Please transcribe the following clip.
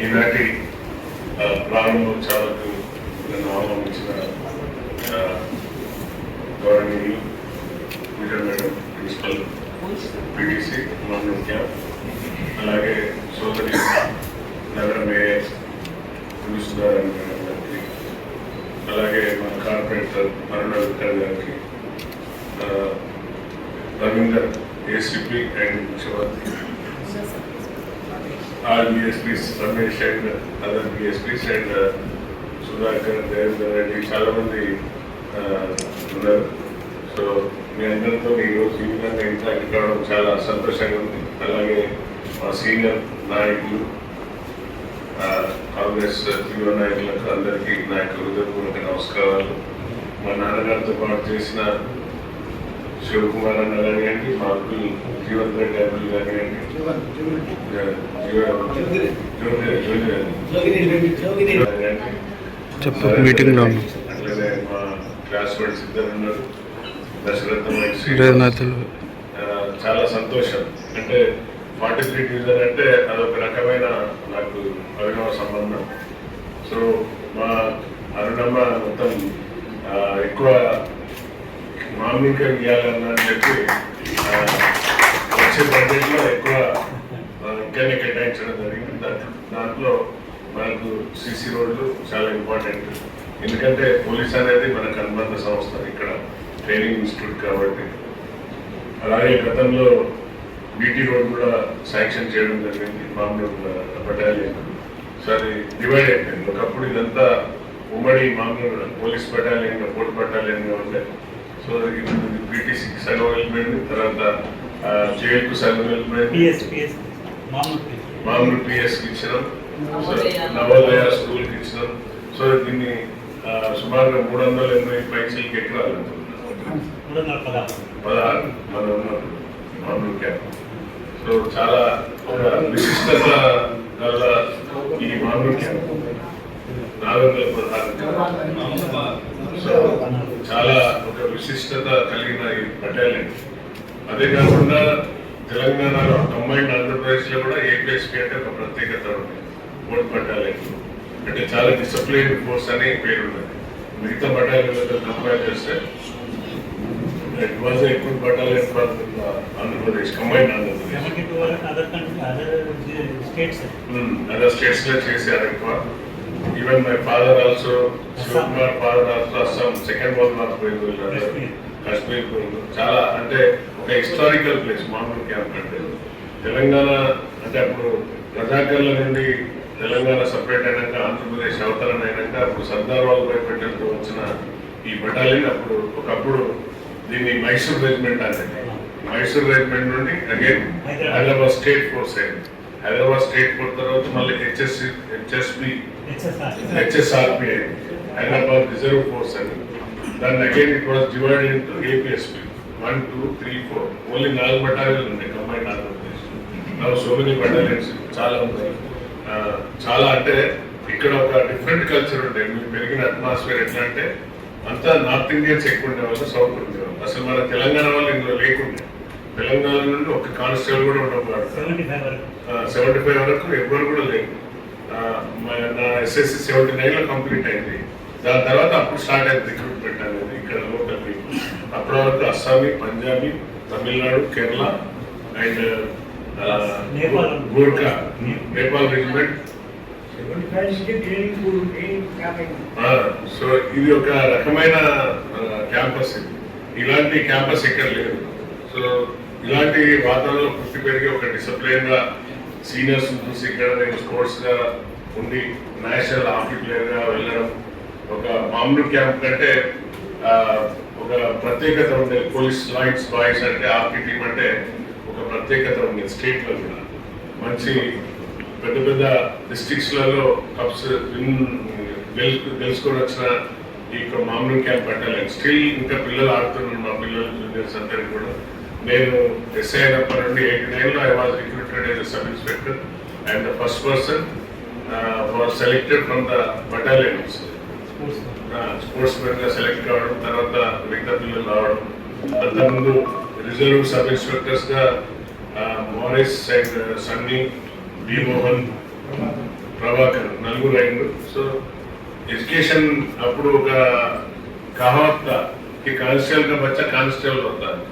ఈనాటి ప్రారంభోత్సవాలకు నన్ను ఆహ్వానించిన ఆ, గౌరవనీయులు విజయ్ మేడం ప్రిన్సిపల్ పిటిసి మమ్మల్ని అలాగే సోదరి నగర మేయర్ పులుసుదారని గారికి అలాగే మన కార్పొరేటర్ మరణ విక్టర్ గారికి రవీందర్ ఏసీపీ అండ్ ముఖ్యమంత్రి all BSPs Ramesh and other BSPs and uh, Sudhakar Devender Reddy చాలా మంది uh, ఉన్నారు. సో మీ అందరితో ఈరోజు ఈ విధంగా ఇంటరాక్ట్ కావడం చాలా సంతోషంగా ఉంది. అలాగే మా సీనియర్ నాయకులు uh, కాంగ్రెస్ యువ నాయకులకు అందరికీ నాయకులు హృదయపూర్వక నమస్కారాలు. మా నాన్నగారితో పాటు చేసిన శివకుమార్ అన్న కానివ్వండి మా అంకుల్ జీవన్ రెడ్డి అంకుల్ కానివ్వండి మీటింగ్ మా ఇద్దరు ఉన్నారు. దశరథం చాలా సంతోషం. అంటే ఫార్టీ త్రీ డివిజన్ అంటే అదొక రకమైన నాకు అభినవ సంబంధం. సో మా అరుణమ్మ మొత్తం ఎక్కువ మామూలుగా ఇవ్వాలన్నా అని చెప్పి వచ్చే బడ్జెట్లో ఎక్కువ ఆ, కేటాయించడం జరిగింది. దాంట్లో దాంట్లో మనకు సీసీ రోడ్లు చాలా ఇంపార్టెంట్. ఎందుకంటే పోలీస్ అనేది మనకు అనుబంధ సంస్థ. ఇక్కడ ట్రైనింగ్ ఇన్స్టిట్యూట్ కాబట్టి. అలాగే గతంలో బీటీ రోడ్ కూడా శాంక్షన్ చేయడం జరిగింది. మామూలు బటాలియన్. సో అది డివైడ్ అయిపోయింది ఒకప్పుడు ఇదంతా ఉమ్మడి మామూలు పోలీస్ బటాలియన్ పోర్ట్ బటాలియన్గా ఉండే సో బీటీసీకి సగం వెళ్ళిపోయింది. తర్వాత జేఎల్కు సగం వెళ్ళిపోయింది. మామూలు పిఎస్కి ఇచ్చినాం. సో నవోదయ స్కూల్కి ఇచ్చినాం. సో దీన్ని సుమారుగా మూడు వందల ఎనభై పైసలకి ఎకరాలు పదహారు. మన మామూలు క్యాంప్. సో చాలా విశిష్టత గల ఈ మామూలు క్యాంప్. నాలుగు వందల పదహారు సో చాలా ఒక విశిష్టత కలిగిన ఈ బటాలియన్ అదే కాకుండా తెలంగాణలో కంబైండ్ ఆంధ్రప్రదేశ్లో కూడా ఏపీఎస్పీ అంటే ఒక ప్రత్యేకత ఉంది మూడు బటాలియన్ అంటే చాలా డిసిప్లైన్ ఫోర్స్ అనే పేరు ఉన్నది మిగతా బటాలియన్లతో కంపేర్ చేస్తే it was a good battalion for Andhra Pradesh combined Andhra Pradesh. Other country other states other స్టేట్స్లో చేశారు ఎక్కువ. Even my father also Shivakumar father also Assam second world war పోయింది. కాశ్మీర్ పోయింది. చాలా అంటే ఒక హిస్టారికల్ ప్లేస్ మామూలు క్యాంప్ అంటే. తెలంగాణ అంటే అప్పుడు రజాకర్ల నుండి తెలంగాణ సపరేట్ అయినాక ఆంధ్రప్రదేశ్ అవతరణ అయినాక అప్పుడు సర్దార్ వల్లభాయ్ పటేల్తో వచ్చిన ఈ బటాలియన్ అప్పుడు ఒకప్పుడు దీన్ని మైసూర్ రెజిమెంట్ అనేది. మైసూర్ రెజిమెంట్ నుండి అగైన్ హైదరాబాద్. స్టేట్ ఫోర్స్ అయింది. హైదరాబాద్ స్టేట్ ఫోర్స్ తర్వాత మళ్ళీ HSC HSB HSRP Hyderabad reserve force అని దాన్ని again it was divided to APSP one two three four only నాలుగు బటాలియన్ ఉన్నాయి కంబైన్ ఆంధ్రప్రదేశ్. నవ్వు సో మెనీ బటాలియన్స్ చాలా ఉన్నాయి. చాలా అంటే ఇక్కడ ఒక డిఫరెంట్ కల్చర్ ఉండే. మీరు పెరిగిన అట్మాస్ఫియర్ ఎట్లా అంటే అంతా నార్త్ ఇండియన్స్ ఎక్కువ ఉండేవాళ్ళు సౌత్ ఉండేవాళ్ళు. అసలు మన తెలంగాణ వాళ్ళు ఇందులో లేకుండే. తెలంగాణ నుండి ఒక కానిస్టేబుల్ కూడా ఫైవ్ వరకు. సెవెంటీ ఫైవ్ వరకు ఎవ్వరు కూడా లేదు నా ఎస్ఎస్సి సెవెంటీ నైన్లో కంప్లీట్ అయింది. దాని తర్వాత అప్పుడు స్టార్ట్ అయింది రిక్రూట్మెంట్ అనేది ఇక్కడ లోకల్ అప్పటి వరకు Assamese Punjabi Tamil Nadu Kerala and Nepal. Gurkha. Nepal regiment so ఇది ఒక రకమైన క్యాంపస్ ఇది. ఇలాంటి క్యాంపస్ ఎక్కడ లేదు. సో ఇలాంటి వాతావరణంలో పుట్టి పెరిగి ఒక డిసిప్లైన్గా సీనియర్స్ చూసి ఇక్కడ నేను స్పోర్ట్స్గా ఉండి నేషనల్ హాకీ ప్లేయర్గా వెళ్ళడం ఒక మామూలు క్యాంప్ కంటే ఒక ప్రత్యేకత ఉండే పోలీస్ లైట్స్ బాయ్స్ అంటే హాకీ టీం అంటే ఒక ప్రత్యేకత ఉంది స్టేట్లో కూడా. మంచి పెద్ద పెద్ద డిస్టిక్స్లలో కప్స్ విన్ గెలు- గెలుచుకొని వచ్చిన ఈ యొక్క మామూలు క్యాంప్ పెట్టాలి స్టిల్ ఇంకా పిల్లలు ఆడుతున్నారు మా పిల్లలు జూనియర్స్ అందరికీ కూడా. నేను ఎస్ఐ అయినప్పటి నుండి ఎయిట్ నైన్లో I was recruited as sub inspector and the first person for selected from the battalion sports మెన్గా select కావడం తర్వాత మిగతా పిల్లలు రావడం అంతకుముందు reserve sub ఇన్స్పెక్టర్స్గా Morris and Sunny B Mohan Prabhakar నలుగురు అయిండు సో ఎడ్యుకేషన్ అప్పుడు ఒక కహావత్కి కానిస్టేబుల్గా బచ్చా కానిస్టేబుల్ వస్తాను